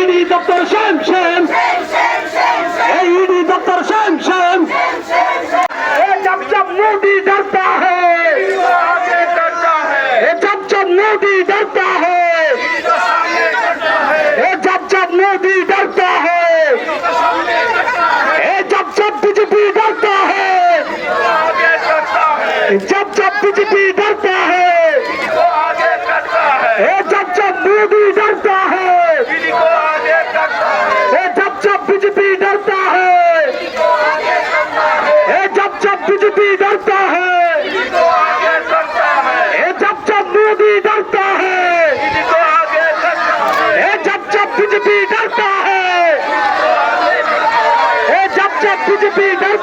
ED দপ্তর শ্যাম শ্যাম এই ED দপ্তর শ্যাম শ্যাম जब जब मोदी डरता है जब जब मोदी डरता है जब जब मोदी डरता है जब जब बीजेपी डरता है जब जब बीजेपी डरता है जब जब मोदी डरता है बीजेपी डरता है। ए, जब जब बीजेपी डरता है। ए, जब जब मोदी डरता है। ए, जब जब बीजेपी डरता है। ए, जब जब बीजेपी डरता